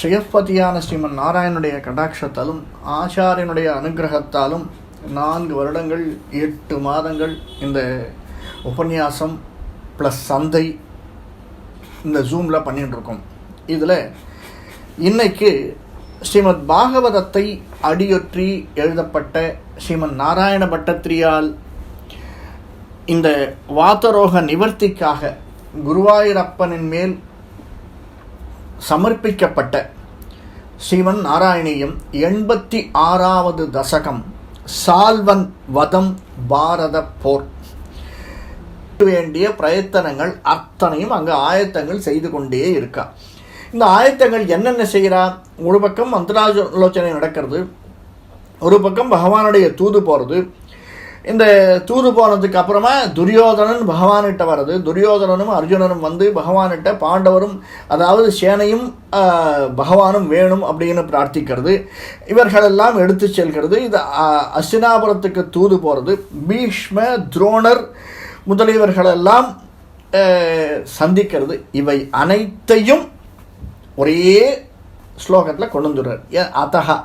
ஸ்ரீயப்பதியான ஸ்ரீமன் நாராயணனுடைய கடாட்சத்தாலும் ஆச்சாரியனுடைய அனுகிரகத்தாலும் நான்கு வருடங்கள் எட்டு மாதங்கள் இந்த உபன்யாசம் ப்ளஸ் சந்தை இந்த ஜூமில் பண்ணிகிட்டுருக்கோம் இதில் இன்னைக்கு ஸ்ரீமத் பாகவதத்தை அடியொற்றி எழுதப்பட்ட ஸ்ரீமன் நாராயண பட்டத்திரியால் இந்த வாத்தரோக நிவர்த்திக்காக குருவாயூரப்பனின் மேல் சமர்ப்பிக்கப்பட்ட ஸ்ரீமன் நாராயணியும் எண்பத்தி ஆறாவது தசகம் சால்வன் வதம் பாரத போர். வேண்டிய பிரயத்தனங்கள் அத்தனையும் அங்கே ஆயத்தங்கள் செய்து கொண்டே இருக்கா. இந்த ஆயத்தங்கள் என்னென்ன செய்கிறா? ஒரு பக்கம் மந்திராலோசனை நடக்கிறது ஒரு பக்கம் பகவானுடைய தூது போகிறது இந்த தூது போனதுக்கு அப்புறமா துரியோதனன் பகவான்கிட்ட வர்றது. துரியோதனனும் அர்ஜுனனும் வந்து பகவான்கிட்ட பாண்டவரும் அதாவது சேனையும் பகவானும் வேணும் அப்படின்னு பிரார்த்திக்கிறது. இவர்களெல்லாம் எடுத்து செல்கிறது. இது ஆஹ், அஸ்தினாபுரத்துக்கு தூது போகிறது பீஷ்ம துரோணர் முதலியவர்களெல்லாம் சந்திக்கிறது. இவை அனைத்தையும் ஒரே ஸ்லோகத்தில் கொண்டு வந்துடுறார். அத்தகா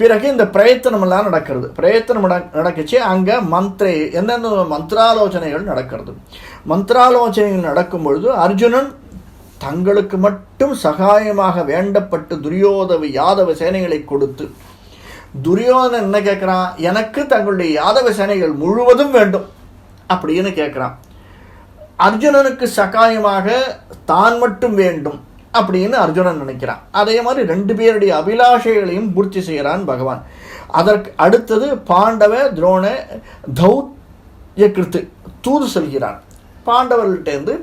பிறகு இந்த பிரயத்தனமெல்லாம் நடக்கிறது. பிரயத்தனம் நட நடக்குச்சு. அங்கே மந்திரை எந்தெந்த மந்திராலோசனைகள் நடக்கிறது? மந்திராலோசனைகள் நடக்கும் பொழுது அர்ஜுனன் தங்களுக்கு மட்டும் சகாயமாக வேண்டப்பட்டு துரியோதவ யாதவ சேனைகளை கொடுத்து துரியோதனன் என்ன கேட்குறான்? எனக்கு தங்களுடைய யாதவ சேனைகள் முழுவதும் வேண்டும் அப்படின்னு கேட்குறான். அர்ஜுனனுக்கு சகாயமாக தான் மட்டும் வேண்டும். அப்படின்னு அர்ஜுனன் நினைக்கிறான். அதே மாதிரி ரெண்டு பேருடைய அபிலாஷைகளையும் பூர்த்தி செய்கிறான் பகவான். அதற்கு அடுத்தது பாண்டவ துரோண தௌத்யகிருத்து தூது செல்கிறான். பாண்டவர்கள்ட்டேருந்து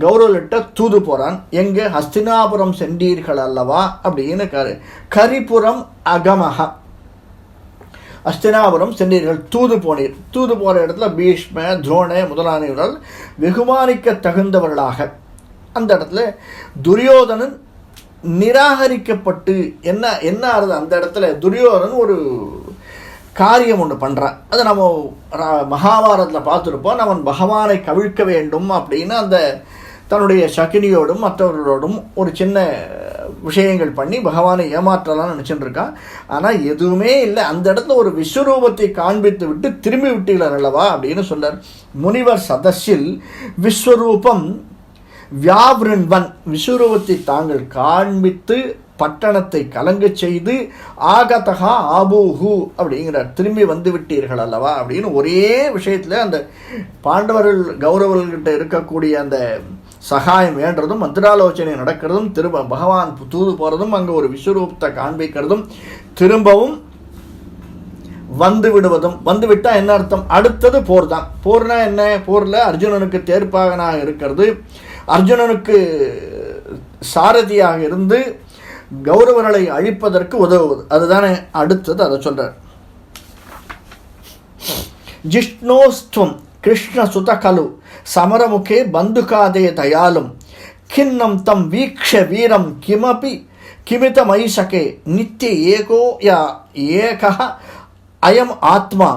கௌரவர்கிட்ட தூது போகிறான் எங்கே? ஹஸ்தினாபுரம் சென்றீர்கள் அல்லவா? அப்படின்னு கரு கரிபுரம் அகமக அஸ்தினாபுரம் சென்றீர்கள். தூது போனீர். தூது போகிற இடத்துல பீஷ்ம துரோண முதலானவர்கள் வெகுமானிக்க தகுந்தவர்களாக அந்த இடத்துல துரியோதனன் நிராகரிக்கப்பட்டு என்ன என்ன ஆறுது? அந்த இடத்துல துரியோதனன் ஒரு காரியம் ஒன்று பண்ணுறான் அதை நம்ம ரா- மகாபாரதத்தில் பார்த்துருப்போம். நம்ம பகவானை கவிழ்க்க வேண்டும் அப்படின்னு அந்த தன்னுடைய சகினியோடும் மற்றவர்களோடும் ஒரு சின்ன விஷயங்கள் பண்ணி பகவானை ஏமாற்றலாம்னு நினச்சிட்டு இருக்கான். ஆனால் எதுவுமே இல்லை. அந்த இடத்துல ஒரு விஸ்வரூபத்தை காண்பித்து விட்டு திரும்பி விட்டீர்கள் அல்லவா அப்படின்னு சொன்னார். முனிவர் சதஸில் விஸ்வரூபம் வியாவிருண்வன் விஸ்வரூபத்தை தாங்கள் காண்பித்து பட்டணத்தை கலங்கச் செய்து ஆகதகா ஆபூஹு அப்படிங்கிறார். திரும்பி வந்து விட்டீர்கள் அல்லவா? அப்படின்னு ஒரே விஷயத்தில் அந்த பாண்டவர்கள் கௌரவர்கள்கிட்ட இருக்கக்கூடிய அந்த சகாயம் வேண்டதும் மந்திராலோசனை நடக்கிறதும் திரும்ப பகவான் தூது போகிறதும் அங்கே ஒரு விஸ்வரூபத்தை காண்பிக்கிறதும் திரும்பவும் வந்து விடுவதும் வந்து விட்டால் என்ன அர்த்தம்? அடுத்தது போர் தான் போர்னா என்ன? போரில் அர்ஜுனனுக்கு தேர்ப்பாகனாக இருக்கிறது. அர்ஜுனனுக்கு சாரதியாக இருந்து கௌரவர்களை அழிப்பதற்கு உதவுவது. அதுதானே அடுத்தது அதை சொல்கிறார் ஜிஷ்ணோஸ்துவம் கிருஷ்ண சுதகலு சமரமுகே பந்துகாதே தயாலும் கிண்ணம் தம் வீக்ஷ வீரம் கிமபி கிமிதமைஷகே நித்திய ஏகோ யா ஏகः அயம் ஆத்மா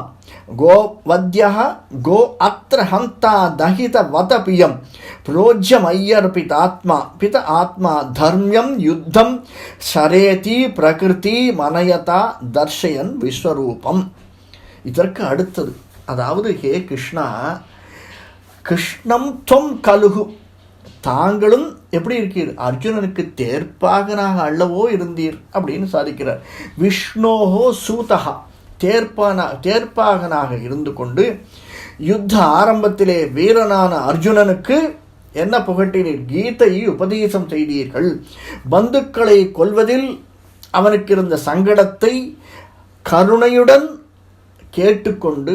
கோவத்யா கோ அத்திர ஹந்தா தகித வதபியம் பிரோஜ்யமய்யர்பிதாத்மா பித ஆத்மா தர்மியம் யுத்தம் சரேதி பிரகிருதி மனயதா தர்ஷயன் விஸ்வரூபம் இதற்கு அடுத்தது அதாவது ஹே கிருஷ்ணா கிருஷ்ணம் தொம் கலுகு தாங்களும் எப்படி இருக்கீர் அர்ஜுனனுக்கு தேர்ப்பாகனாக அல்லவோ இருந்தீர் அப்படின்னு சாதிக்கிறார். விஷ்ணோஹோ சூதகா தேர்ப்பான தேர்ப்பாகனாக இருந்து கொண்டு யுத்த ஆரம்பத்திலே வீரனான அர்ஜுனனுக்கு என்ன புகட்டினீர்? கீதையை உபதேசம் செய்தீர்கள். பந்துக்களை கொல்வதில் அவனுக்கு இருந்த சங்கடத்தை கருணையுடன் கேட்டுக்கொண்டு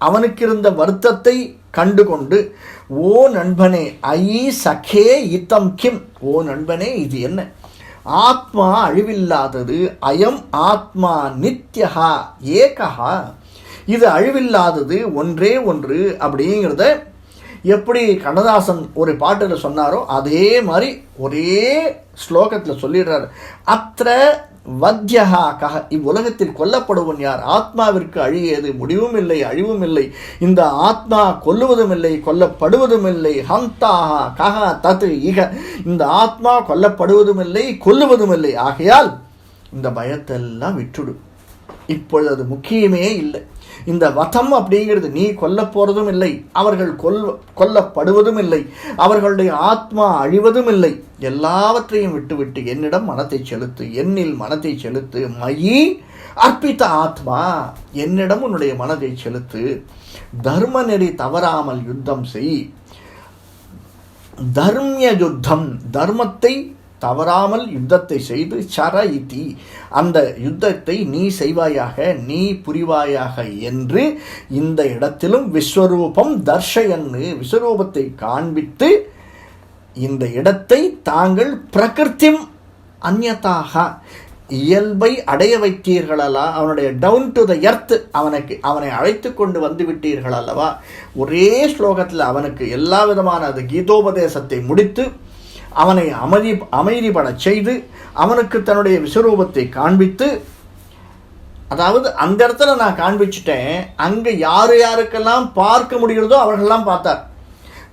அவனுக்கு இருந்த வருத்தத்தை கண்டுகொண்டு ஓ நண்பனே ஐ சகே இத்தம் கிம்? ஓ நண்பனே இது என்ன? ஆத்மா அழிவில்லாதது அயம் ஆத்மா நித்யகா ஏகஹா. இது அழிவில்லாதது ஒன்றே ஒன்று அப்படிங்கிறத எப்படி கண்ணதாசன் ஒரு பாட்டில் சொன்னாரோ அதே மாதிரி ஒரே ஸ்லோகத்தில் சொல்லிடுறாரு. அத்த வத்யஹா கஹ. இவ்வுலகத்தில் கொல்லப்படுவன் யார்? ஆத்மாவிற்கு அழியது. முடிவும் இல்லை அழிவும் இல்லை இந்த ஆத்மா கொல்லுவதும் இல்லை கொல்லப்படுவதும் இல்லை ஹந்தாஹா கஹ தத் இக இந்த ஆத்மா கொல்லப்படுவதும் இல்லை கொல்லுவதும் இல்லை ஆகையால் இந்த பயத்தெல்லாம் விட்டுடும் இப்பொழுது அது முக்கியமே இல்லை. இந்த வதம் அப்படிங்கிறது நீ கொல்ல போறதும் இல்லை அவர்கள் கொல் கொல்லப்படுவதும் இல்லை அவர்களுடைய ஆத்மா அழிவதும் இல்லை. எல்லாவற்றையும் விட்டுவிட்டு என்னிடம் மனத்தை செலுத்து என்னில் மனத்தை செலுத்து மயி அர்ப்பித்த ஆத்மா என்னிடம் உன்னுடைய மனதை செலுத்து. தர்ம நெறி தவறாமல் யுத்தம் செய். தர்மிய யுத்தம் தர்மத்தை தவறாமல் யுத்தத்தை செய்து சர இத்தி அந்த யுத்தத்தை நீ செய்வாயாக நீ புரிவாயாக என்று இந்த இடத்திலும் விஸ்வரூபம் தர்ஷயன்னு விஸ்வரூபத்தை காண்பித்து இந்த இடத்தை தாங்கள் பிரகிருத்திம் அந்நதாக இயல்பை அடைய வைத்தீர்கள் அவனுடைய டவுன் டு த எர்த் அவனுக்கு அவனை அழைத்து கொண்டு வந்து விட்டீர்கள் அல்லவா ஒரே ஸ்லோகத்தில் அவனுக்கு எல்லா விதமான அது கீதோபதேசத்தை முடித்து அவனை அமைதி அமைதிப்படச் செய்து அவனுக்கு தன்னுடைய விஸ்வரூபத்தை காண்பித்து அதாவது அந்த இடத்துல நான் காண்பிச்சிட்டேன் அங்கே யார் யாருக்கெல்லாம் பார்க்க முடிகிறதோ அவர்களெல்லாம் பார்த்தார்.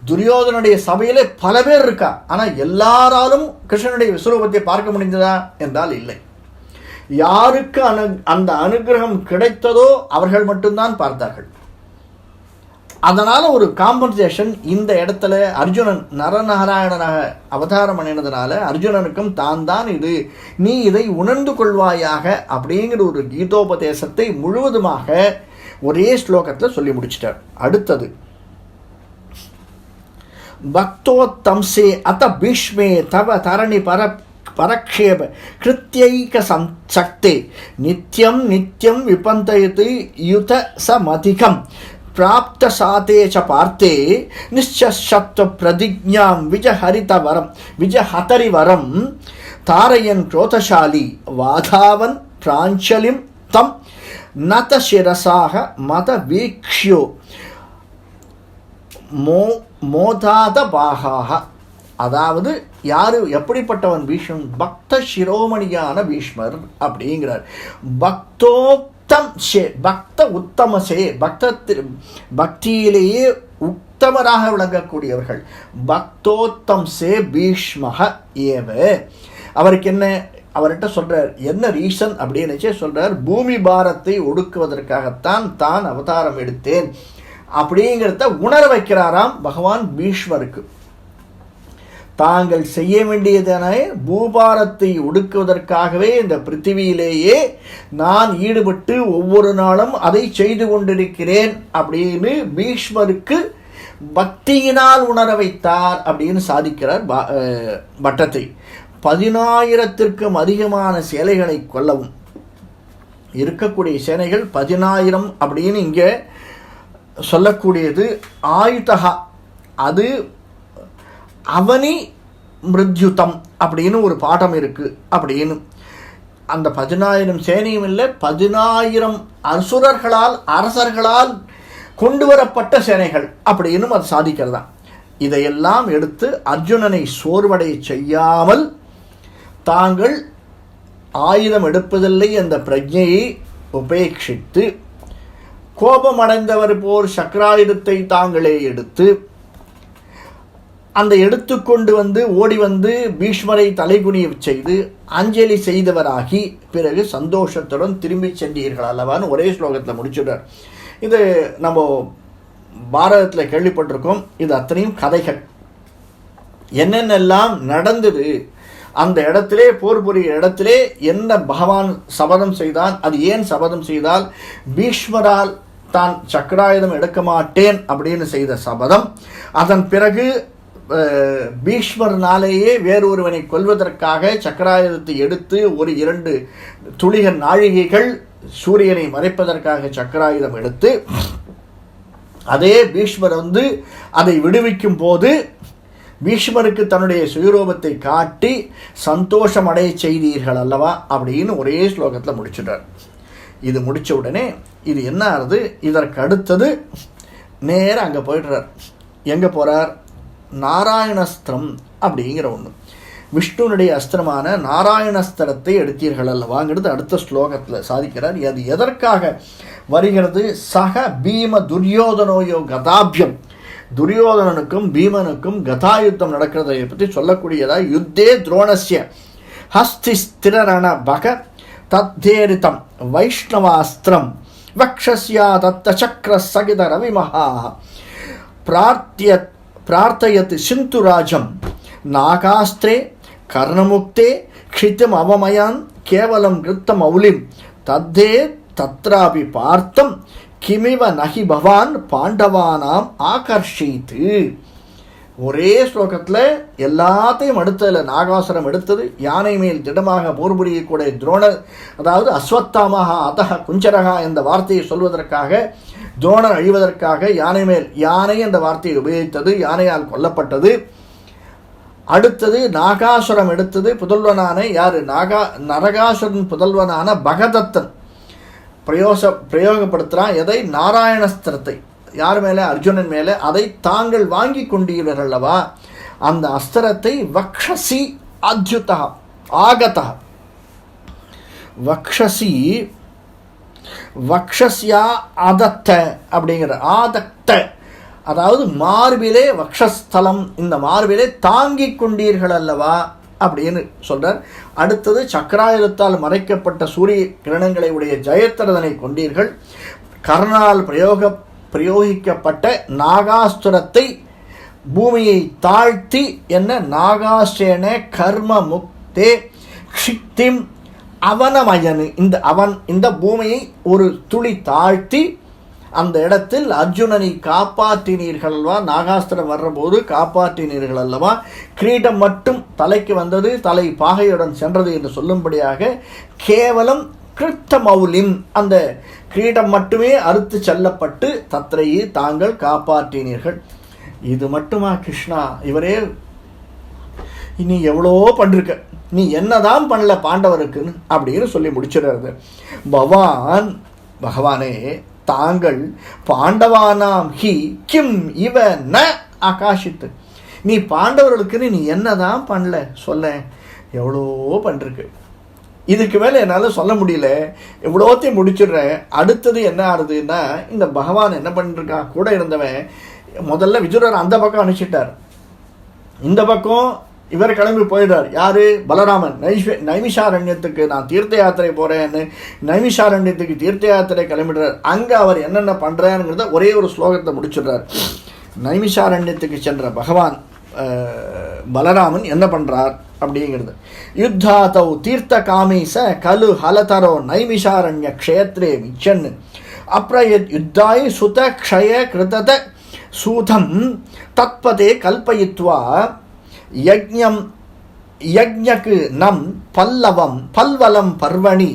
துரியோதனுடைய சபையிலே பல பேர் இருக்கா? ஆனால் எல்லாராலும் கிருஷ்ணனுடைய விஸ்வரூபத்தை பார்க்க முடிந்ததா என்றால் இல்லை. யாருக்கு அனு அந்த அனுகிரகம் கிடைத்ததோ அவர்கள் மட்டும்தான் பார்த்தார்கள். அதனால் ஒரு காம்பன்சேஷன் இந்த இடத்துல அர்ஜுனன் நரநாராயணனாக அவதாரம் பண்ணினதுனால அர்ஜுனனுக்கும் தான் தான் இது. நீ இதை உணர்ந்து கொள்வாயாக அப்படிங்கிற ஒரு கீதோபதேசத்தை முழுவதுமாக ஒரே ஸ்லோகத்தில் சொல்லி முடிச்சிட்டார். அடுத்தது பக்தோத்தம்சே அத பீஷ்மே தவ தரணி பர பரக்ஷேப கிருத்தியைக சம் சக்தே. நித்யம் நித்யம் விபந்தயத்து யுத சமதிகம். பிராப்த சாதே ச பார்த்தே நிச்சசத்வ பிரதிஜாம் விஜஹரிதவரம் விஜஹதரிவரம் தாரயன் குரோதசாலி வாதாவன் பிராஞ்சலிம் தம் நத சிரசாக மத வீக்ஷியோ மோ மோதாத பாகாக அதாவது யாரு எப்படிப்பட்டவன் பீஷ்மன்? பக்த சிரோமணியான பீஷ்மர் அப்படிங்கிறார். பக்தோக்தம் ஷே பக்த உத்தமசே பக்தத்தில் பக்தியிலேயே உத்தமராக விளங்கக்கூடியவர்கள். பக்தோத்தம் சே பீஷ்மக ஏவ. அவருக்கு என்ன அவர்கிட்ட சொல்கிறார் என்ன ரீசன் அப்படின்னு சொல்கிறார் பூமி பாரத்தை ஒடுக்குவதற்காகத்தான் தான் அவதாரம் எடுத்தேன். அப்படிங்கிறத உணர வைக்கிறாராம் பகவான் பீஷ்மருக்கு. தாங்கள் செய்ய வேண்டியதென பூபாரத்தை ஒடுக்குவதற்காகவே இந்த பிருத்திவியிலேயே நான் ஈடுபட்டு ஒவ்வொரு நாளும் அதை செய்து கொண்டிருக்கிறேன் அப்படின்னு பீஷ்மருக்கு பக்தியினால் உணர வைத்தார் அப்படின்னு சாதிக்கிறார் பட்டத்தை. பதினாயிரத்திற்கும் அதிகமான சேலைகளை கொல்லவும். இருக்கக்கூடிய சேனைகள் பதினாயிரம் அப்படின்னு இங்கே சொல்லக்கூடியது ஆயுதகா அது அவனி மிருத்யுதம் அப்படின்னு ஒரு பாடம் இருக்குது அப்படின்னு. அந்த பதினாயிரம் சேனையும் இல்லை பதினாயிரம் அசுரர்களால் அரசர்களால் கொண்டு வரப்பட்ட சேனைகள் அப்படின்னு அது சாதிக்கிறதா. இதையெல்லாம் எடுத்து அர்ஜுனனை சோர்வடை செய்யாமல் தாங்கள் ஆயுதம் எடுப்பதில்லை என்ற பிரஜையை உபேட்சித்து கோபமடைந்தவர் போர் சக்கராயுதத்தை தாங்களே எடுத்து அந்த எடுத்துக்கொண்டு வந்து ஓடி வந்து பீஷ்மரை தலைகுனிய செய்து அஞ்சலி செய்தவராகி பிறகு சந்தோஷத்துடன் திரும்பி சென்றீர்கள் அல்லவான்னு ஒரே ஸ்லோகத்தில் முடிச்சுடுறார். இது நம்ம பாரதத்தில் கேள்விப்பட்டிருக்கோம். இது அத்தனையும் கதைகள். என்னென்னலாம் நடந்தது அந்த இடத்திலே போர் புரிய இடத்திலே என்ன பகவான் சபதம் செய்தான் அது ஏன் சபதம் செய்தால் பீஷ்மரால் தான் சக்கராயுதம் எடுக்க மாட்டேன் அப்படின்னு செய்த சபதம். அதன் பிறகு பீஷ்மர்னாலேயே வேறொருவனை கொல்வதற்காக சக்கராயுதத்தை எடுத்து ஒரு இரண்டு துளிக நாழிகைகள் சூரியனை மறைப்பதற்காக சக்கராயுதம் எடுத்து அதே பீஷ்மர் வந்து அதை விடுவிக்கும் போது பீஷ்மருக்கு தன்னுடைய சுயரூபத்தை காட்டி சந்தோஷம் அடைய செய்தீர்கள் அல்லவா அப்படின்னு ஒரே ஸ்லோகத்தில் முடிச்சுட்டார் இது முடித்த உடனே இது என்ன ஆகுது? இதற்கு அடுத்தது நேராக அங்கே போயிடுறார். எங்கே போகிறார் நாராயணஸ்திரம் அப்படிங்கிற ஒன்று விஷ்ணுனுடைய அஸ்திரமான நாராயணஸ்திரத்தை எடுத்தீர்கள் அல்லவாங்கிறது அடுத்த ஸ்லோகத்தில் சாதிக்கிறார். அது எதற்காக வருகிறது? சக பீம துரியோதனோயோ கதாபியம். துரியோதனனுக்கும் பீமனுக்கும் கதாயுத்தம் நடக்கிறதை பற்றி சொல்லக்கூடியதாக யுத்தே துரோணசிய ஹஸ்தி ஸ்திரரண பக தத்தேரிதம். வைஷ்ணவாஸ்திரம். வக்ஷஸ்யா தத்த சக்கர சகித ரவிமகா பிரார்த்திய பிரார்த்தயத்து சிந்துராஜம் நாகாஸ்திரே கர்ணமுக்தே க்ஷித்தம் அவமயான் கேவலம் கிருத்தம் மௌலிம் தத்தே தத்ராபி பார்த்தம் கிமிவ நகி பவான் பாண்டவானாம் ஆகர்ஷித்து ஒரே ஸ்லோகத்தில் எல்லாத்தையும் அடுத்ததில் நாகாசுரம் எடுத்தது யானை மேல் திடமாக போர் புரியக்கூடிய துரோணர் அதாவது அஸ்வத்தாமஹா அதஹ குஞ்சரகா என்ற வார்த்தையை சொல்வதற்காக துரோணர் அழிவதற்காக யானை மேல் யானை என்ற வார்த்தையை உபயோகித்தது யானையால் கொல்லப்பட்டது. அடுத்தது நாகாசுரம் எடுத்தது. புதல்வனான யார்? நாகா நரகாசுரன் புதல்வனான பகதத்தன். பிரயோச பிரயோகப்படுத்துகிறான் எதை? நாராயணஸ்திரத்தை யார் மேலே? அர்ஜுனன் மேலே. அதை தாங்கள் வாங்கி கொண்டீர்கள் அல்லவா? அந்த அஸ்திரத்தை வக்ஷசி அத்யுதா ஆகதா. வக்ஷசி வக்ஷஸ்யா அதத்த அப்படிங்கிற ஆதத்த. அதாவது மார்பிலே வக்ஷஸ்தலம் இந்த மார்பிலே தாங்கிக் கொண்டீர்கள் அல்லவா அப்படின்னு சொல்றார். அடுத்தது சக்கராயுதத்தால் மறைக்கப்பட்ட சூரிய கிரணங்களை உடைய ஜெயத்திரதனை கொண்டீர்கள். கர்ணால் பிரயோக பிரயோகிக்கப்பட்ட நாகாஸ்திரத்தை பூமியை தாழ்த்தி என்ன? நாகாஸ்திரேன கர்ம முக்தே க்ஷித்திம் அவனமயனு. இந்த அவன் இந்த பூமியை ஒரு துளி தாழ்த்தி அந்த இடத்தில் அர்ஜுனனை காப்பாற்றினீர்கள் அல்லவா நாகாஸ்திரம் வர்றபோது காப்பாற்றினீர்கள் அல்லவா? கிரீடம் மட்டும் தலைக்கு வந்தது தலை பாகையுடன் சென்றது என்று சொல்லும்படியாக கேவலம் கிருத்த மௌலிம் அந்த கிரீடம் மட்டுமே அறுத்து செல்லப்பட்டு தத்ரையே தாங்கள் காப்பாற்றினீர்கள். இது மட்டுமா கிருஷ்ணா? இவரே நீ எவ்வளோ பண்ணிருக்க? நீ என்னதான் பண்ணல பாண்டவருக்குன்னு அப்படின்னு சொல்லி முடிச்சிடுறது. பவான் பகவானே தாங்கள் பாண்டவானாம் ஹி கிம் இவ ந ஆகாஷித்து. நீ பாண்டவர்களுக்குன்னு நீ என்னதான் பண்ணல சொல்ல. எவ்வளோ பண்ணிருக்கு. இதுக்கு மேலே என்னால் சொல்ல முடியல. எவ்வளோத்தையும் முடிச்சிடுறேன். அடுத்தது என்ன ஆகுதுன்னா இந்த பகவான் என்ன பண்ணிருக்கான் கூட இருந்தவன் முதல்ல விஜுரர் அந்த பக்கம் அனுப்பிச்சிட்டார். இந்த பக்கம் இவர் கிளம்பி போயிடுறார். யார்? பலராமன். நைஷ நைமிஷாரண்யத்துக்கு நான் தீர்த்த யாத்திரை போகிறேன்னு நைமிஷாரண்யத்துக்கு தீர்த்த யாத்திரை கிளம்பிடுறார். அங்கே அவர் என்னென்ன பண்ணுறாருங்கிறத ஒரே ஒரு ஸ்லோகத்தை முடிச்சிடுறார். நைமிஷாரண்யத்துக்கு சென்ற பகவான் பலராமன் என்ன பண்ணுறார் அப்படிங்கிறது. யுத்தாத்தௌ தீர்த்த காமீச கலு ஹலதரோ நைமிஷாரண்ய க்ஷேத்ரே மிச்சன் அப்ரயத் யுத்தாய் சுத க்ஷய கிருதத சூதம் தத்பதே கல்பயித்வா யஜ்ஞம் யஜ்ஞக்கு நம் பல்லவம் பல்வலம் பர்வணி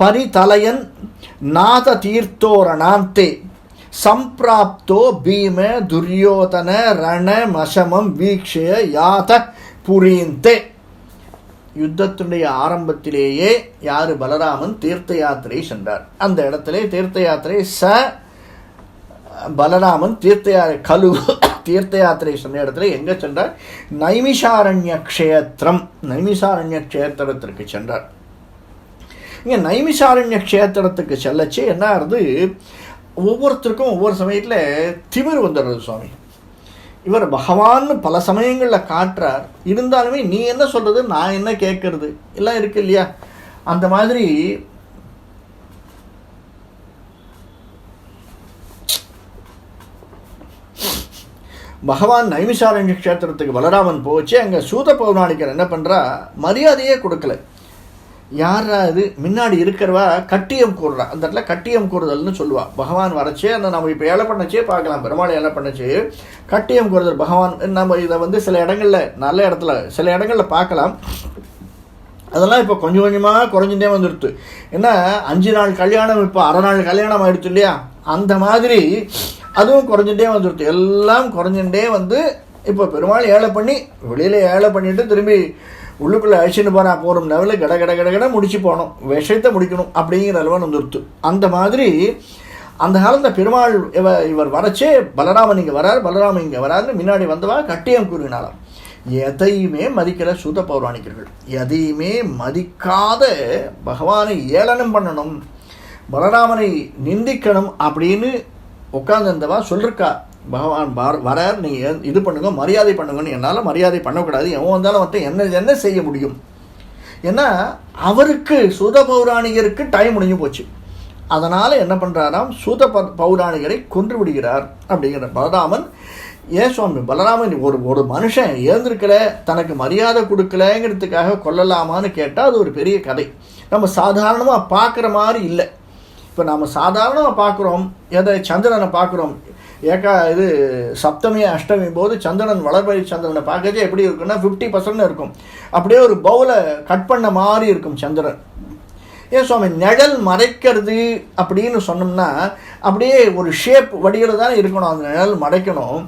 பரிதலயன் நாத தீர்த்தோரணாந்தே சம்பிராப்தோ பீம துரியோதன ரண மசமம் வீக்ஷய யாத புரியந்தே யுத்தத்தினுடைய ஆரம்பத்திலேயே யாரு பலராமன் தீர்த்த யாத்திரை சென்றார். அந்த இடத்திலே தீர்த்த யாத்திரை ச பலராமன் தீர்த்த யாத்திரை கலு தீர்த்த யாத்திரை சொன்ன இடத்துல எங்கே சென்றார்? நைமிஷாரண்ய க்ஷேத்திரம் நைமிஷாரண்ய க்ஷேத்திரத்திற்கு சென்றார். இங்கே நைமிஷாரண்ய க்ஷேத்திரத்துக்கு செல்லச்சு என்ன ஆகுது ஒவ்வொருத்தருக்கும் ஒவ்வொரு சமயத்தில் திமிர் வந்துடுறது சுவாமி. இவர் பகவான் பல சமயங்களில் காட்டுறார். இருந்தாலுமே நீ என்ன சொல்கிறது நான் என்ன கேட்கறது எல்லாம் இருக்கு இல்லையா? அந்த மாதிரி பகவான் நைமிசாரண்ய க்ஷேத்திரத்துக்கு பலராமன் போச்சு அங்கே சூத பௌராணிக்கர் என்ன பண்ணுறா மரியாதையே கொடுக்கல. யாரா இது? முன்னாடி இருக்கிறவா? கட்டியம் கூறுறா. அந்த இடத்துல கட்டியம் கூறுதல்னு சொல்லுவா. பகவான் வரச்சே அந்த நம்ம இப்போ ஏழை பண்ணச்சே பார்க்கலாம். பெருமாள் ஏழை பண்ணச்சே. கட்டியம் கூறுதல் பகவான் நம்ம இதை வந்து சில இடங்களில் நல்ல இடத்துல சில இடங்களில் பார்க்கலாம். அதெல்லாம் இப்போ கொஞ்சம் கொஞ்சமாக குறைஞ்சுட்டே வந்துடுது ஏன்னா அஞ்சு நாள் கல்யாணம் இப்போ அரை நாள் கல்யாணம் ஆகிடுச்சு இல்லையா? அந்த மாதிரி அதுவும் குறைஞ்சிட்டே வந்துடுது எல்லாம் குறைஞ்சுட்டே வந்து இப்போ பெருமாள் ஏழை பண்ணி வெளியில் ஏழை பண்ணிட்டு திரும்பி உள்ளுக்குள்ளே அழிச்சுன்னு போனால் போகிற லெவலில் கட கட கட கட முடிச்சு போகணும். விஷயத்தை முடிக்கணும் அப்படிங்கிற அளவு வந்துடுத்து அந்த மாதிரி அந்த காலத்தில் பெருமாள் இவ இவர் வரச்சே பலராமன் இங்கே வரார். பலராமன் இங்கே வராருன்னு முன்னாடி வந்தவா கட்டியம் கூறினாலாம் எதையுமே மதிக்கிற சூத பௌராணிக்கர்கள். எதையுமே மதிக்காத பகவானை ஏளனம் பண்ணணும். பலராமனை நிந்திக்கணும் அப்படின்னு உட்காந்துருந்தவா சொல்லிருக்கா. பகவான் பார் வரார் நீங்கள் இது பண்ணுங்க மரியாதை பண்ணுங்கன்னு. என்னால் மரியாதை பண்ணக்கூடாது. எவன் வந்தாலும் வந்து என்ன என்ன செய்ய முடியும்? ஏன்னா அவருக்கு சூத பௌராணிகருக்கு டைம் முடிஞ்சு போச்சு. அதனால் என்ன பண்ணுறாராம் சூத ப- பௌராணிகரை கொன்று விடுகிறார் அப்படிங்கிற பலராமன் ஏன் சுவாமி பலராமன் ஒரு ஒரு மனுஷன் ஏந்திருக்கல தனக்கு மரியாதை கொடுக்கலங்கிறதுக்காக கொல்லலாமான்னு கேட்டால் அது ஒரு பெரிய கதை. நம்ம சாதாரணமாக பார்க்குற மாதிரி இல்லை. இப்போ நாம் சாதாரணமாக பார்க்குறோம் எதை சந்திரனை பார்க்குறோம் ஏக்கா இது சப்தமி அஷ்டமி போது சந்திரன் வளர்வழி சந்திரனை பார்க்கறதே எப்படி இருக்குன்னா ஃபிஃப்டி பர்சன்ட் இருக்கும். அப்படியே ஒரு பவுலை கட் பண்ண மாதிரி இருக்கும் சந்திரன். ஏன் சுவாமி நிழல் மறைக்கிறது அப்படின்னு சொன்னோம்னா அப்படியே ஒரு ஷேப் வடிவில் தானே இருக்கணும். அந்த நிழல் மறைக்கணும்.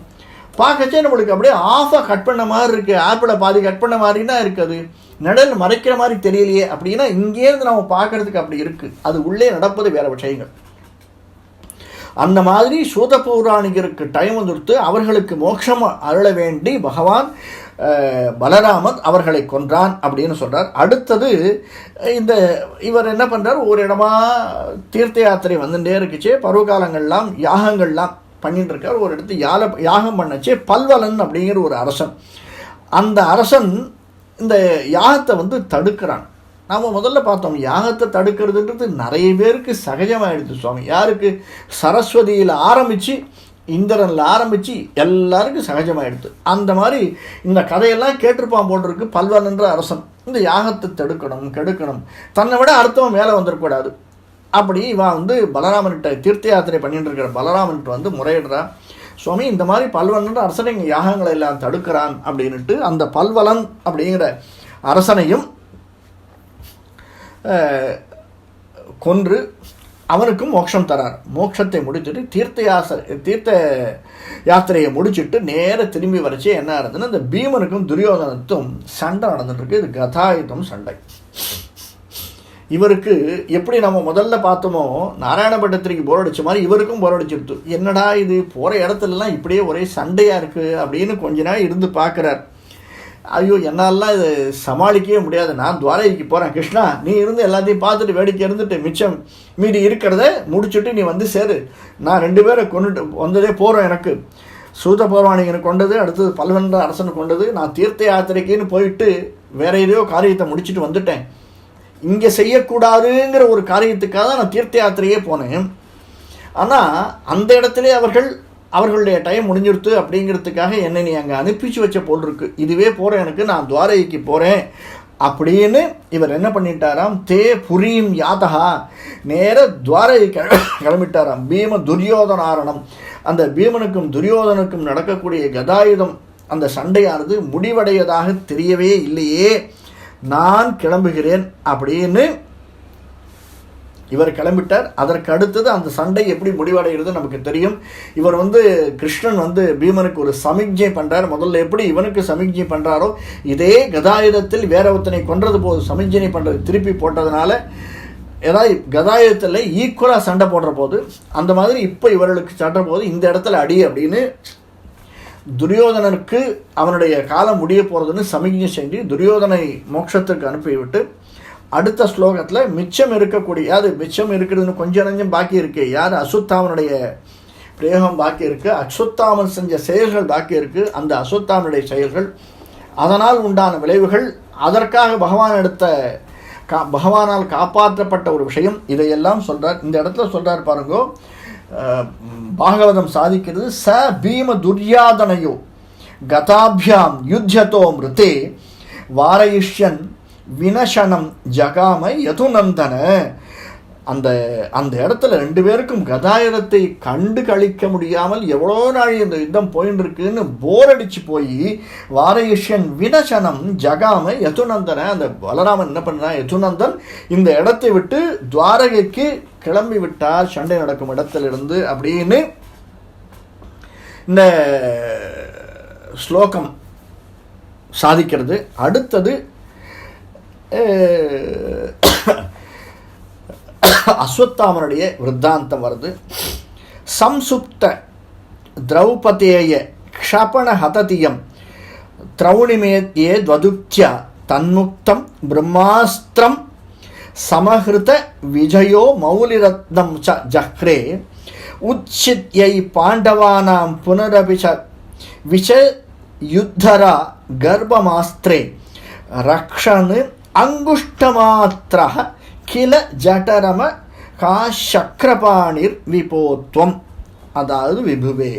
பார்க்கச்சே நம்மளுக்கு அப்படியே ஆஃபாக கட் பண்ண மாதிரி இருக்குது ஆப்பிளை பாதி கட் பண்ண மாதிரினா இருக்குது. நிழல் மறைக்கிற மாதிரி தெரியலையே அப்படின்னா இங்கேருந்து நம்ம பார்க்கறதுக்கு அப்படி இருக்குது அது உள்ளே நடப்பது வேறு விஷயங்கள். அந்த மாதிரி சூத பௌராணிகருக்கு டைம் வந்துடுத்து அவர்களுக்கு மோட்சம் அருள வேண்டி பகவான் பலராமன் அவர்களை கொன்றான் அப்படின்னு சொல்கிறார் அடுத்தது இந்த இவர் என்ன பண்ணுறார் ஒரு இடமா தீர்த்த யாத்திரை வந்துட்டே இருக்குச்சே. பருவகாலங்கள்லாம் யாகங்கள்லாம் பண்ணிட்டு இருக்கார். ஒரு இடத்து யாக யாகம் பண்ணச்சே பல்வலன் அப்படிங்கிற ஒரு அரசன். அந்த அரசன் இந்த யாகத்தை வந்து தடுக்கிறான் நாம் முதல்ல பார்த்தோம் யாகத்தை தடுக்கிறதுன்றது நிறைய பேருக்கு சகஜமாயிடுது சுவாமி. யாருக்கு? சரஸ்வதியில் ஆரம்பித்து இந்திரனில் ஆரம்பித்து எல்லாருக்கும் சகஜமாகிடுது அந்த மாதிரி இந்த கதையெல்லாம் கேட்டிருப்பான் போட்டிருக்கு பல்வலன்ற அரசன். இந்த யாகத்தை தடுக்கணும் கெடுக்கணும். தன்னை விட அடுத்தவன் மேலே வந்துடக்கூடாது அப்படி இவன் வந்து பலராமன்கிட்ட தீர்த்த யாத்திரை பண்ணிட்டு இருக்கிற பலராமன்கிட்ட வந்து முறையிடுறான். சுவாமி இந்த மாதிரி பல்வலன்ற அரசனை இங்கே யாகங்களை எல்லாம் தடுக்கிறான் அப்படின்ட்டு அந்த பல்வலன் அப்படிங்கிற அரசனையும் கொன்று அவனுக்கும் மோட்சம் தரார். மோட்சத்தை முடிச்சுட்டு தீர்த்த யாச தீர்த்த யாத்திரையை முடிச்சுட்டு நேர திரும்பி வரைச்சே என்ன ஆகுதுன்னா இந்த பீமனுக்கும் துரியோதனத்தும் சண்டை நடந்துட்டுருக்கு இது கதாயுதம் சண்டை. இவருக்கு எப்படி நம்ம முதல்ல பார்த்தோமோ நாராயணபட்டத்திரிக்கு போர் அடிச்ச மாதிரி இவருக்கும் போர் அடிச்சிருத்து. என்னடா இது? போகிற இடத்துலலாம் இப்படியே ஒரே சண்டையாக இருக்குது அப்படின்னு கொஞ்ச நாள் இருந்து பார்க்குறார். ஐயோ என்னாலலாம் இது சமாளிக்கவே முடியாது. நான் துவாரகைக்கு போகிறேன் கிருஷ்ணா நீ இருந்து எல்லாத்தையும் பார்த்துட்டு வேடிக்கை இருந்துட்டு மிச்சம் மீதி இருக்கிறத முடிச்சுட்டு நீ வந்து சேரு. நான் ரெண்டு பேரை கொண்டுட்டு வந்ததே போகிறோம் எனக்கு. சூத பௌர்வாணிகனை கொண்டது அடுத்தது பல்வென்ற அரசனை கொண்டது. நான் தீர்த்த யாத்திரைக்குன்னு போயிட்டு வேற எதையோ காரியத்தை முடிச்சுட்டு வந்துட்டேன். இங்கே செய்யக்கூடாதுங்கிற ஒரு காரியத்துக்காக தான் நான் தீர்த்த யாத்திரையே போனேன். ஆனால் அந்த இடத்துல அவர்கள் அவர்களுடைய டைம் முடிஞ்சிருத்து அப்படிங்கிறதுக்காக என்னை நீ அங்கே அனுப்பிச்சு வச்ச போல் இருக்கு. இதுவே போகிறேன் எனக்கு நான் துவாரகைக்கு போகிறேன் அப்படின்னு இவர் என்ன பண்ணிட்டாராம்? தே புரியும் யாதகா. நேர துவாரகை கிளம்பிட்டாராம். பீம துரியோதனாரணம். அந்த பீமனுக்கும் துரியோதனுக்கும் நடக்கக்கூடிய கதாயுதம் அந்த சண்டையானது முடிவடையதாக தெரியவே இல்லையே. நான் கிளம்புகிறேன் அப்படின்னு இவர் கிளம்பிட்டார். அதற்கு அடுத்தது அந்த சண்டை எப்படி முடிவடைகிறது நமக்கு தெரியும். இவர் வந்து கிருஷ்ணன் வந்து பீமனுக்கு ஒரு சமிக்ஞை பண்ணுறார் முதல்ல எப்படி இவனுக்கு சமிக்ஞை பண்ணுறாரோ இதே கதாயுதத்தில் வேற ஒருத்தனை கொன்றது போது சமிக்ஞை பண்ணுறது திருப்பி போட்டதுனால ஏதாவது கதாயுதத்தில் ஈக்குவலாக சண்டை போடுற போது அந்த மாதிரி இப்போ இவர்களுக்கு சண்டை போது இந்த இடத்துல அடி அப்படின்னு துரியோதனனுக்கு அவனுடைய காலம் முடிய போகிறதுன்னு சமிக்ஞை செஞ்சு துரியோதனை மோட்சத்துக்கு அனுப்பிவிட்டு அடுத்த ஸ்லோகத்தில் மிச்சம் இருக்கக்கூடிய அது மிச்சம் இருக்கிறதுன்னு கொஞ்சம் நஞ்சம் பாக்கி இருக்கு யார் அசுத்தாமனுடைய பிரயோகம் பாக்கி இருக்கு அசுத்தாமன் செஞ்ச செயல்கள் பாக்கி இருக்கு அந்த அசுத்தாமனுடைய செயல்கள் அதனால் உண்டான விளைவுகள் அதற்காக பகவான் எடுத்த கா பகவானால் காப்பாற்றப்பட்ட ஒரு விஷயம் இதையெல்லாம் சொல்கிறார் இந்த இடத்துல சொல்கிறார் பாருங்கோ பாகவதம் சாதிக்கிறது ச பீம துர்யாதனையோ கதாபியாம் யுத்தியதோ மிருத்தே வாரயிஷ்யன் வினசனம் ஜகாம யதுநந்தன. அந்த அந்த இடத்துல ரெண்டு பேருக்கும் கதாயுதத்தை கண்டு கழிக்க முடியாமல் எவ்வளோ நாள் இந்த யுத்தம் போயின்னு இருக்குன்னு போர் அடிச்சு போய் வாரயிஷ்யன் வினசனம் ஜகாம யதுநந்தன அந்த பலராமன் என்ன பண்ணுறான் யதுநந்தன் இந்த இடத்தை விட்டு துவாரகைக்கு கிளம்பி விட்டார் சண்டை நடக்கும் இடத்திலிருந்து அப்படின்னு இந்த ஸ்லோகம் சாதிக்கிறது. அடுத்தது அஸ்வத்தாமனுடைய விருத்தாந்தம் வருது. சம்சுப்த திரௌபதேய க்ஷபண ஹததியம் திரௌணிமேத்யே துவதுக்திய தன்முக்தம் பிரம்மாஸ்திரம் சமஹிருத விஜயோ மௌலிரத்னம் ச ஜஹ்ரே உச்சித்யை பாண்டவானாம் புனரபி ச விஷ யுத்தரா கர்ப்பமாஸ்திரே ரக்ஷனு அங்குஷ்டமாத்திர கில ஜடரம கா சக்கரபாணிர் விபோத்வம். அதாவது விபுவே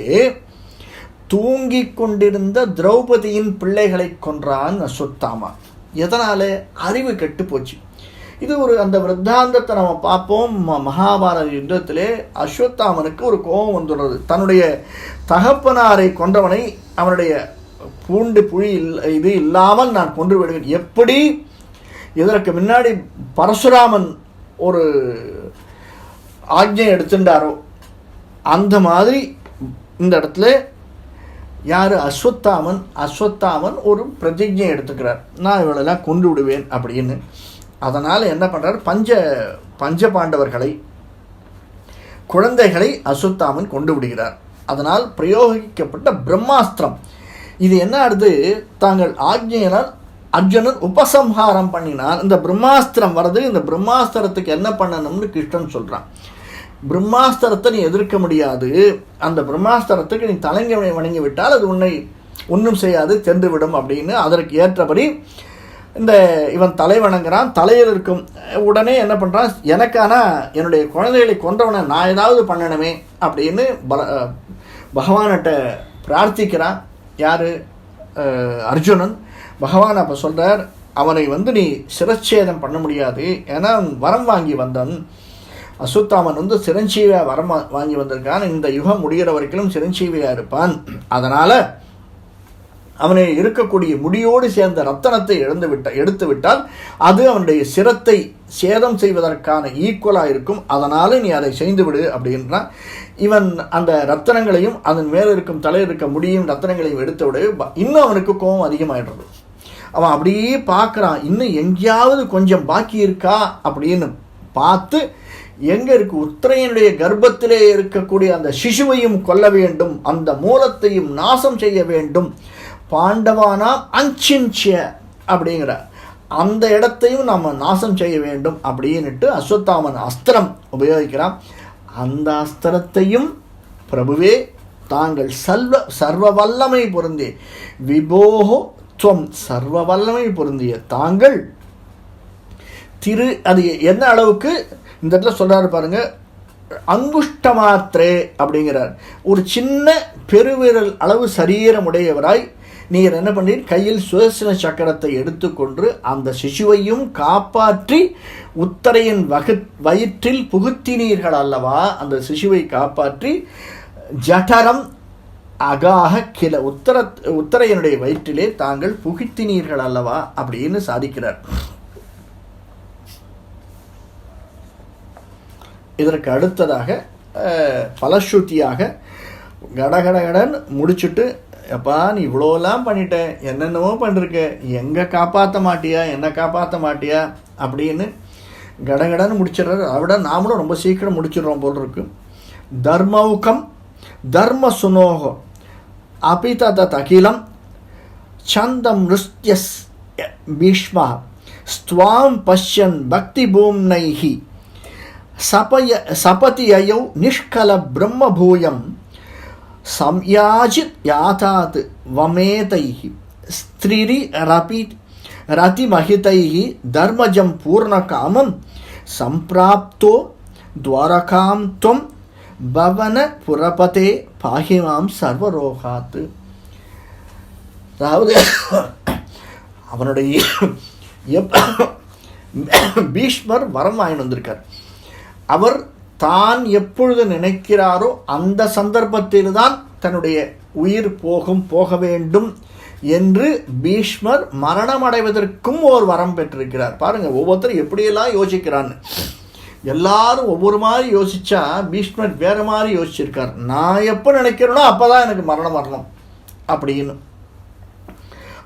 தூங்கிக் கொண்டிருந்த திரௌபதியின் பிள்ளைகளை கொன்றான் அஸ்வத்தாமா. எதனால? அறிவு கெட்டு போச்சு இது ஒரு அந்த விருத்தாந்தத்தை நம்ம பார்ப்போம். மகாபாரத யுத்தத்திலே அஸ்வத்தாமனுக்கு ஒரு கோபம் வந்துள்ளது. தன்னுடைய தகப்பனாரை கொன்றவனை அவனுடைய பூண்டு புழி இல் இது இல்லாமல் நான் கொன்று விடுவேன். எப்படி? இதற்கு முன்னாடி பரசுராமன் ஒரு ஆக்ஞை எடுத்துட்டாரோ அந்த மாதிரி இந்த இடத்துல யார்? அஸ்வத்தாமன். அஸ்வத்தாமன் ஒரு பிரதிஜை எடுத்துக்கிறார். நான் இவளெல்லாம் கொண்டு விடுவேன் அப்படின்னு. அதனால் என்ன பண்ணுறார் பஞ்ச பஞ்ச பாண்டவர்களை குழந்தைகளை அஸ்வத்தாமன் கொண்டு விடுகிறார். அதனால் பிரயோகிக்கப்பட்ட பிரம்மாஸ்திரம். இது என்ன ஆகுது தாங்கள் ஆக்ஞையினால் அர்ஜுனன் உபசம்ஹாரம் பண்ணினார் இந்த பிரம்மாஸ்திரம் வர்றது இந்த பிரம்மாஸ்திரத்துக்கு என்ன பண்ணணும்னு கிருஷ்ணன் சொல்கிறான் பிரம்மாஸ்திரத்தை நீ எதிர்க்க முடியாது. அந்த பிரம்மாஸ்திரத்துக்கு நீ தலைங்க வணங்கி விட்டால் அது உன்னை ஒன்றும் செய்யாது சென்றுவிடும் அப்படின்னு அதற்கு ஏற்றபடி இந்த இவன் தலை வணங்குறான் தலையில் இருக்கும் உடனே என்ன பண்ணுறான் எனக்கான என்னுடைய குழந்தைகளை கொன்றவனை நான் ஏதாவது பண்ணணுமே அப்படின்னு பல பகவான்கிட்ட பிரார்த்திக்கிறான். யார்? அர்ஜுனன். பகவான் அப்போ சொல்கிறார் அவனை வந்து நீ சிரச்சேதம் பண்ண முடியாது. ஏன்னா அவன் வரம் வாங்கி வந்தான். அசுத்தாமன் வந்து சிரஞ்சீவியாக வரம் வாங்கி வந்திருக்கான். இந்த யுகம் முடிகிற வரைக்கும் சிரஞ்சீவியாக இருப்பான். அதனால் அவனை இருக்கக்கூடிய முடியோடு சேர்ந்த ரத்தனத்தை இழந்து விட்ட எடுத்து விட்டால் அது அவனுடைய சிரத்தை சேதம் செய்வதற்கான ஈக்குவலாக இருக்கும். அதனால் நீ அதை செய்து விடு அப்படின்றான். இவன் அந்த ரத்தனங்களையும் அதன் மேலே இருக்கும் தலையில் இருக்க முடியும் ரத்தனங்களையும் எடுத்து விடு. ப- இன்னும் அவனுக்கு கோபம் அதிகமாகிடுறது அவன் அப்படியே பார்க்குறான். இன்னும் எங்கேயாவது கொஞ்சம் பாக்கி இருக்கா அப்படின்னு பார்த்து எங்கே இருக்கு? உத்திரையனுடைய கர்ப்பத்திலே இருக்கக்கூடிய அந்த சிசுவையும் கொல்ல வேண்டும். அந்த மூலத்தையும் நாசம் செய்ய வேண்டும். பாண்டவானா அஞ்சின்சிய அப்படிங்கிறார் அந்த இடத்தையும் நம்ம நாசம் செய்ய வேண்டும் அப்படின்னுட்டு அஸ்வத்தாமன் அஸ்திரம் உபயோகிக்கிறான். அந்த அஸ்திரத்தையும் பிரபுவே தாங்கள் சல்வ சர்வ வல்லமை பொருந்திய விபோகோ துவம் சர்வ வல்லமை பொருந்திய தாங்கள் திரு அது என்ன அளவுக்கு? இந்த இடத்துல சொல்கிறாரு பாருங்கள் அங்குஷ்ட மாத்திரே அப்படிங்கிறார். ஒரு சின்ன பெருவிரல் அளவு சரீரமுடையவராய் நீங்கள் என்ன பண்ணீர் கையில் சுதர்சன சக்கரத்தை எடுத்துக்கொண்டு அந்த சிசுவையும் காப்பாற்றி உத்தரையின் வகு வயிற்றில் புகுத்தினீர்கள் அல்லவா? அந்த சிசுவை காப்பாற்றி ஜடரம் அகாக கில உத்தர உத்தரையனுடைய வயிற்றிலே தாங்கள் புகுத்தினீர்கள் அல்லவா? அப்படின்னு சாதிக்கிறார். இதற்கு அடுத்ததாக பலஸ்ருத்தியாக கடகடகடன் முடிச்சுட்டு எப்பா நீ இவ்வளோலாம் பண்ணிட்ட என்னென்னவோ பண்ணிருக்க எங்கே காப்பாற்ற மாட்டியா என்ன காப்பாற்ற மாட்டியா? அப்படின்னு கடகடன்னு முடிச்சிடுறாரு. அதை விட நாமளும் ரொம்ப சீக்கிரம் முடிச்சிடுறோம் போல் இருக்கு. தர்மவுகம் தர்ம சுனோகம் அபிதத அகிலம் சந்தம் நிருத்யஸ் பீஷ்மா ஸ்துவாம் பஷ்யன் பக்தி பூம்னைஹி. சபய சபதியயௌ நிஷ்கல பிரம்மபூயம் சம்யாஜித் யாதாத் வமேதைஹி ஸ்திரி ரபி ரதிமஹிதைஹி தர்மஜம் பூர்ணகாமம் சம்பிராப்தோ துவாரகாம் துவம் பவன புரபதே பாகிமாம் சர்வரோகாத்து அதாவது அவனுடைய எப்- பீஷ்மர் வரம் வாங்கிட்டு வந்திருக்கார். அவர் தான் எப்பொழுது நினைக்கிறாரோ அந்த சந்தர்ப்பத்தில் தான் தன்னுடைய உயிர் போகும் போக வேண்டும் என்று பீஷ்மர் மரணம் அடைவதற்கும் ஒரு வரம் பெற்றிருக்கிறார். பாருங்க ஒவ்வொருத்தரும் எப்படியெல்லாம் யோசிக்கிறான்னு. எல்லாரும் ஒவ்வொரு மாதிரி யோசிச்சா பீஷ்மர் வேறு மாதிரி யோசிச்சிருக்கார். நான் எப்போ நினைக்கிறேனோ அப்பதான் எனக்கு மரணம் வரணும். அப்படின்னு.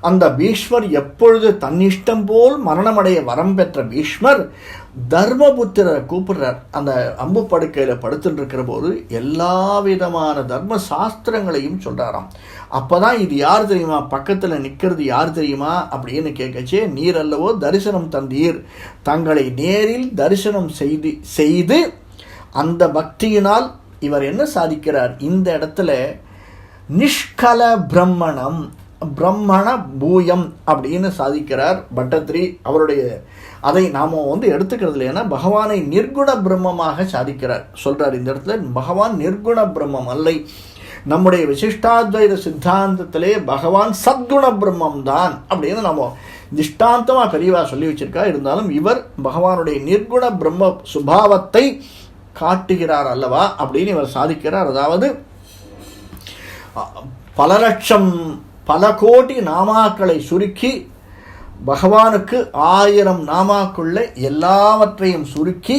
அந்த பீஷ்மர் எப்பொழுது தன்னிஷ்டம் போல் மரணமடைய வரம் பெற்ற பீஷ்மர் தர்மபுத்திரரை கூப்பிடுறார். அந்த அம்பு படுக்கையில் படுத்துட்டு இருக்கிற போது எல்லா விதமான தர்ம சாஸ்திரங்களையும் சொல்கிறாராம் அப்போ தான் இது யார் தெரியுமா? பக்கத்தில் நிற்கிறது யார் தெரியுமா? அப்படின்னு கேட்கச்சே நீர் அல்லவோ தரிசனம் தந்தீர். தங்களை நேரில் தரிசனம் செய்து செய்து அந்த பக்தியினால் இவர் என்ன சாதிக்கிறார்? இந்த இடத்துல நிஷ்கல பிரம்மணம் பிரம்மண பூயம் அப்படின்னு சாதிக்கிறார் பட்டத்ரி அவருடைய அதை நாம் வந்து எடுத்துக்கிறது இல்லைன்னா பகவானை நிர்குண பிரம்மமாக சாதிக்கிறார். சொல்கிறார் இந்த இடத்துல பகவான் நிர்குண பிரம்மம் அல்லை. நம்முடைய விசிஷ்டாத்வைத சித்தாந்தத்திலே பகவான் சத்குண பிரம்மம் தான் அப்படின்னு நம்ம திஷ்டாந்தமாக பெரியவா சொல்லி வச்சிருக்கா. இருந்தாலும் இவர் பகவானுடைய நிர்குண பிரம்ம சுபாவத்தை காட்டுகிறார் அல்லவா அப்படின்னு இவர் சாதிக்கிறார். அதாவது பல லட்சம் பல கோடி நாமாக்களை சுருக்கி பகவானுக்கு ஆயிரம் நாமாக்குள்ள எல்லாவற்றையும் சுருக்கி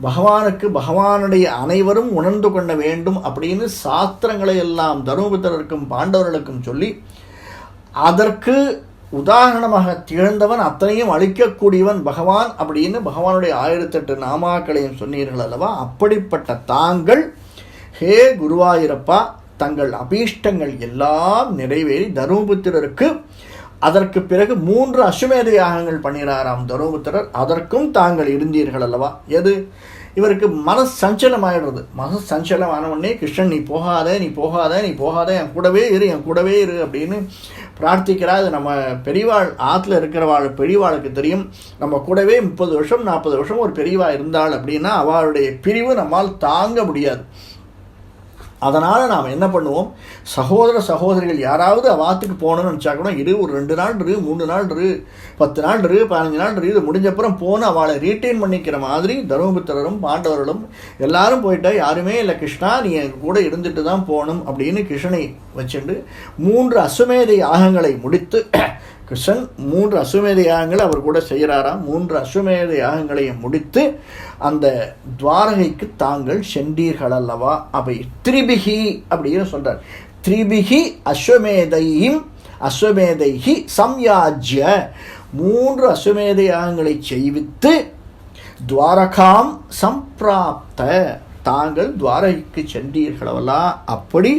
பகவானுக்கு பகவானுடைய அனைவரும் உணர்ந்து கொள்ள வேண்டும் அப்படின்னு சாஸ்திரங்களை எல்லாம் தருமபுத்திரருக்கும் பாண்டவர்களுக்கும் சொல்லி அதற்கு உதாரணமாக திகழ்ந்தவன் அத்தனையும் அழிக்கக்கூடியவன் பகவான் அப்படின்னு பகவானுடைய ஆயிரத்தெட்டு நாமாக்களையும் சொன்னீர்கள் அல்லவா? அப்படிப்பட்ட தாங்கள் ஹே குருவாயிரப்பா தங்கள் அபீஷ்டங்கள் எல்லாம் நிறைவேறி தருமபுத்திரருக்கு அதற்கு பிறகு மூன்று அசுமேத யாகங்கள் பண்ணினாராம் தருமபுத்திரர். அதற்கும் தாங்கள் இருந்தீர்கள் அல்லவா? எது? இவருக்கு மன சஞ்சலம் ஆயிடுறது மன சஞ்சலம் கிருஷ்ணன் நீ போகாத நீ போகாத நீ போகாத என் கூடவே இரு என் கூடவே இரு அப்படின்னு பிரார்த்திக்கிறா. அது நம்ம பெரியவாள் ஆற்றுல இருக்கிறவாள் பெரியவாளுக்கு தெரியும். நம்ம கூடவே முப்பது வருஷம் நாற்பது வருஷம் ஒரு பெரியவா இருந்தாள் அப்படின்னா அவளுடைய பிரிவு நம்மால் தாங்க முடியாது. அதனால் நாம் என்ன பண்ணுவோம்? சகோதர சகோதரிகள் யாராவது அவாத்துக்கு போகணும்னு நினச்சா கூட இரு ஒரு ரெண்டு நாள் இரு மூணு நாள் இரு பத்து நாள் இரு பதினஞ்சு நாள் இரு இது முடிஞ்சப்புறம் போன அவளை ரீட்டைன் பண்ணிக்கிற மாதிரி தருமபுத்திரரும் பாண்டவர்களும் எல்லாரும் போயிட்டா யாருமே இல்லை கிருஷ்ணா நீ என் கூட இருந்துட்டு தான் போகணும் அப்படின்னு கிருஷ்ணனை வச்சுண்டு மூன்று அசுமேதை யாகங்களை முடித்து கிருஷ்ணன் மூன்று அசுமேத யாகங்களை அவர் கூட செய்கிறாராம். மூன்று அசுமேத யாகங்களையும் முடித்து அந்த துவாரகைக்கு தாங்கள் சென்றீர்கள் அல்லவா? அவை திரிபிகி அப்படின்னு சொல்கிறார் திரிபிகி அஸ்வமேதையும் அஸ்வமேதைகி சம்யாஜ்ய. மூன்று அஸ்வமேத யாகங்களை செய்வித்து துவாரகாம் சம்பிராப்த. தாங்கள் துவாரகைக்கு சென்றீர்களவல்லா? அப்படி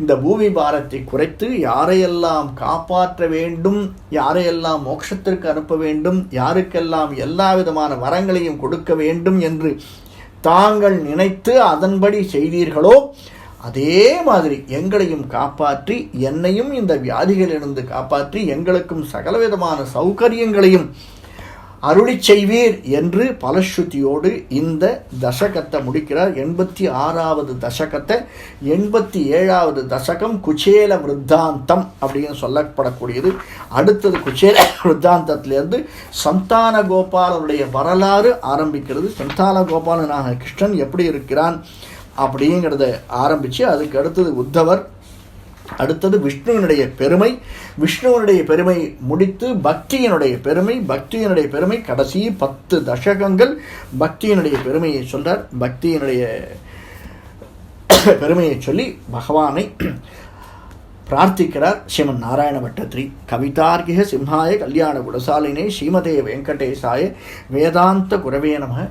இந்த பூமி பாரத்தை குறைத்து யாரையெல்லாம் காப்பாற்ற வேண்டும் யாரையெல்லாம் மோட்சத்திற்கு அனுப்ப வேண்டும் யாருக்கெல்லாம் எல்லா விதமான வரங்களையும் கொடுக்க வேண்டும் என்று தாங்கள் நினைத்து அதன்படி செய்தீர்களோ அதே மாதிரி எங்களையும் காப்பாற்றி என்னையும் இந்த வியாதிகளிலிருந்து காப்பாற்றி எங்களுக்கும் சகலவிதமான சௌகரியங்களையும் அருளி செய்வீர் என்று பலஸ்ருதியோடு இந்த தசகத்தை முடிக்கிறார். எண்பத்தி ஆறாவது தசகத்தை எண்பத்தி ஏழாவது தசகம் குச்சேல விருத்தாந்தம் அப்படின்னு சொல்லப்படக்கூடியது. அடுத்தது குச்சேல விருத்தாந்தத்திலேருந்து சந்தான கோபாலனுடைய வரலாறு ஆரம்பிக்கிறது. சந்தான கோபாலனாக கிருஷ்ணன் எப்படி இருக்கிறான் அப்படிங்கிறத ஆரம்பித்து அதுக்கு அடுத்தது உத்தவர் அடுத்தது விஷ்ணுவினுடைய பெருமை. விஷ்ணுவினுடைய பெருமை முடித்து பக்தியினுடைய பெருமை பக்தியினுடைய பெருமை கடைசி பத்து தசகங்கள். பக்தியினுடைய பெருமையை சொல்கிறார் பக்தியினுடைய பெருமையை சொல்லி பகவானை பிரார்த்திக்கிறார். ஸ்ரீமன் நாராயண பட்டத்ரி கவிதார்கிக சிம்ஹாய கல்யாண குடசாலினே ஸ்ரீமதே வெங்கடேசாய வேதாந்த குரவே நம.